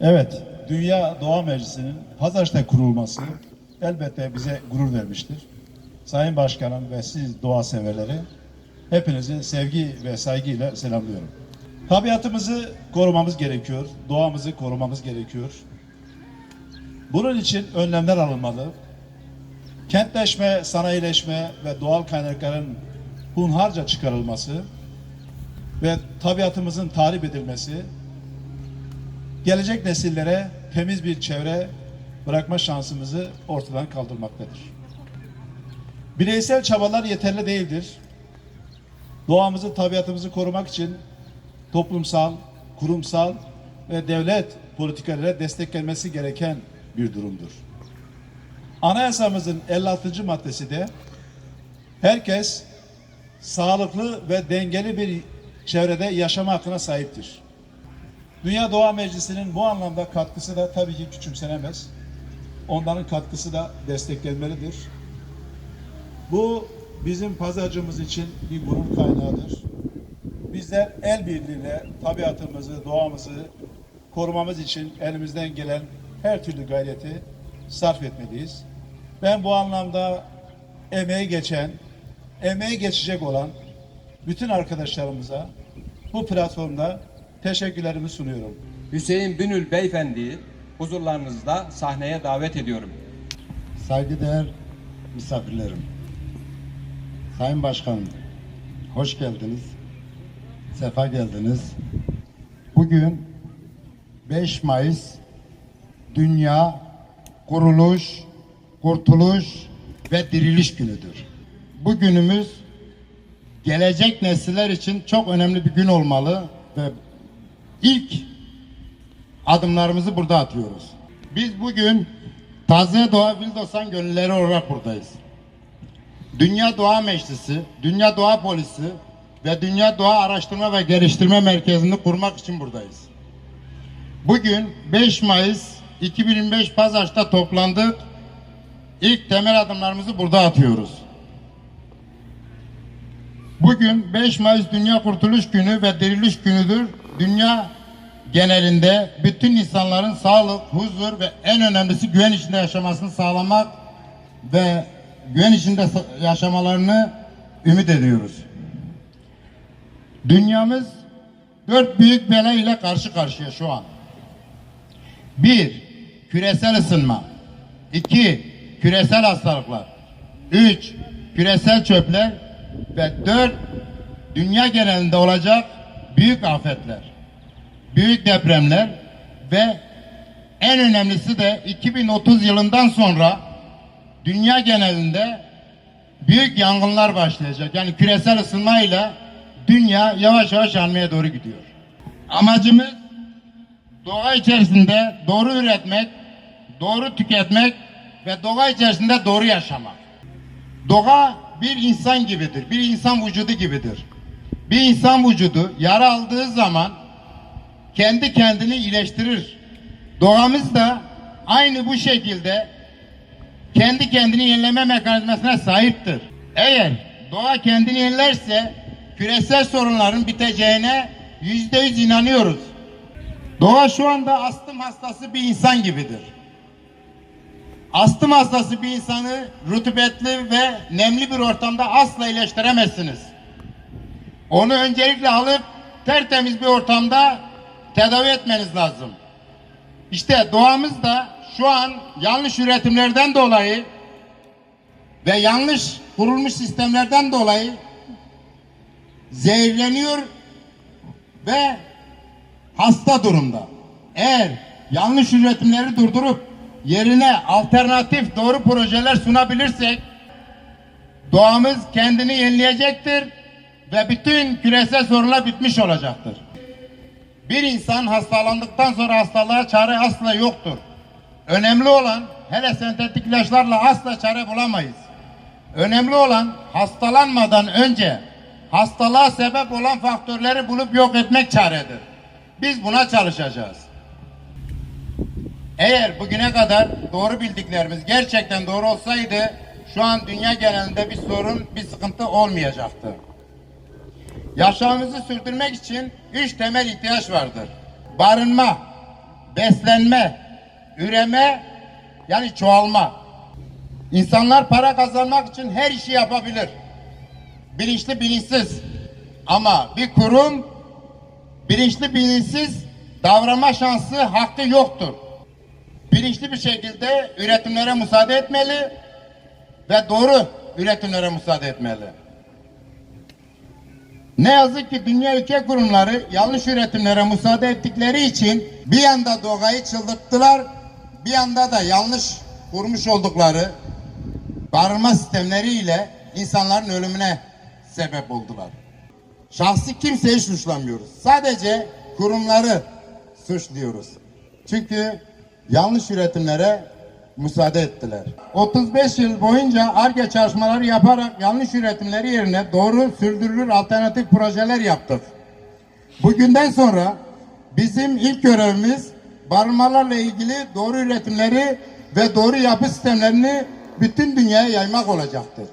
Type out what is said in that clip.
Evet, Dünya Doğa Meclisi'nin Pazarcık'ta kurulması elbette bize gurur vermiştir. Sayın Başkanım ve siz doğa severleri hepinizi sevgi ve saygıyla selamlıyorum. Tabiatımızı korumamız gerekiyor, doğamızı korumamız gerekiyor. Bunun için önlemler alınmalı. Kentleşme, sanayileşme ve doğal kaynakların hunharca çıkarılması ve tabiatımızın tahrip edilmesi gelecek nesillere temiz bir çevre bırakma şansımızı ortadan kaldırmaktadır. Bireysel çabalar yeterli değildir. Doğamızı, tabiatımızı korumak için toplumsal, kurumsal ve devlet politikalara desteklenmesi gereken bir durumdur. Anayasamızın 56. maddesi de herkes sağlıklı ve dengeli bir çevrede yaşama hakkına sahiptir. Dünya Doğa Meclisi'nin bu anlamda katkısı da tabii ki küçümsenemez. Onların katkısı da desteklenmelidir. Bu bizim pazarcımız için bir gurur kaynağıdır. Bizler el birliğiyle tabiatımızı, doğamızı korumamız için elimizden gelen her türlü gayreti sarf etmeliyiz. Ben bu anlamda emeği geçen, emeği geçecek olan bütün arkadaşlarımıza bu platformda teşekkürlerimi sunuyorum. Hüseyin Bünül Beyefendi'yi huzurlarınızda sahneye davet ediyorum. Saygıdeğer misafirlerim, Sayın Başkanım, hoş geldiniz, sefa geldiniz. Bugün 5 Mayıs Dünya Kuruluş, Kurtuluş ve Diriliş Günüdür. Bu günümüz gelecek nesiller için çok önemli bir gün olmalı ve ilk adımlarımızı burada atıyoruz. Biz bugün Taze Doğa Vildosan gönülleri olarak buradayız. Dünya Doğa Meclisi, Dünya Doğa Polisi ve Dünya Doğa Araştırma ve Geliştirme Merkezi'ni kurmak için buradayız. Bugün 5 Mayıs 2025 Pazartesi'de toplandık. İlk temel adımlarımızı burada atıyoruz. Bugün 5 Mayıs Dünya Kurtuluş Günü ve Diriliş Günüdür. Dünya genelinde bütün insanların sağlık, huzur ve en önemlisi güven içinde yaşamasını sağlamak ve güven içinde yaşamalarını ümit ediyoruz. Dünyamız dört büyük bela ile karşı karşıya şu an. Bir, küresel ısınma. İki, küresel hastalıklar. Üç, küresel çöpler. Ve dört, dünya genelinde olacak büyük afetler. Büyük depremler ve en önemlisi de 2030 yılından sonra dünya genelinde büyük yangınlar başlayacak. Yani küresel ısınmayla dünya yavaş yavaş yanmaya doğru gidiyor. Amacımız doğa içerisinde doğru üretmek, doğru tüketmek ve doğa içerisinde doğru yaşamak. Doğa bir insan gibidir, bir insan vücudu gibidir. Bir insan vücudu yara aldığı zaman kendi kendini iyileştirir. Doğamız da aynı bu şekilde kendi kendini yenileme mekanizmasına sahiptir. Eğer doğa kendini yenilerse küresel sorunların biteceğine yüzde yüz inanıyoruz. Doğa şu anda astım hastası bir insan gibidir. Astım hastası bir insanı rutubetli ve nemli bir ortamda asla iyileştiremezsiniz. Onu öncelikle alıp tertemiz bir ortamda tedavi etmeniz lazım. İşte doğamız da şu an yanlış üretimlerden dolayı ve yanlış kurulmuş sistemlerden dolayı zehirleniyor ve hasta durumda. Eğer yanlış üretimleri durdurup yerine alternatif doğru projeler sunabilirsek doğamız kendini yenileyecektir ve bütün küresel sorunlar bitmiş olacaktır. Bir insan hastalandıktan sonra hastalığa çare asla yoktur. Önemli olan hele sentetik ilaçlarla asla çare bulamayız. Önemli olan hastalanmadan önce hastalığa sebep olan faktörleri bulup yok etmek çaredir. Biz buna çalışacağız. Eğer bugüne kadar doğru bildiklerimiz gerçekten doğru olsaydı şu an dünya genelinde bir sorun, bir sıkıntı olmayacaktı. Yaşamımızı sürdürmek için üç temel ihtiyaç vardır. Barınma, beslenme, üreme yani çoğalma. İnsanlar para kazanmak için her işi yapabilir. Bilinçli bilinçsiz. Ama bir kurum bilinçli bilinçsiz davranma şansı hakkı yoktur. Bilinçli bir şekilde üretimlere müsaade etmeli ve doğru üretimlere müsaade etmeli. Ne yazık ki dünya ülke kurumları yanlış üretimlere müsaade ettikleri için bir yanda doğayı çıldırttılar, bir yanda da yanlış kurmuş oldukları barınma sistemleriyle insanların ölümüne sebep oldular. Şahsi kimseyi suçlamıyoruz. Sadece kurumları suçluyoruz. Çünkü yanlış üretimlere müsaade ettiler. 35 yıl boyunca ARGE çalışmaları yaparak yanlış üretimleri yerine doğru sürdürülür alternatif projeler yaptık. Bugünden sonra bizim ilk görevimiz barınmalarla ilgili doğru üretimleri ve doğru yapı sistemlerini bütün dünyaya yaymak olacaktır.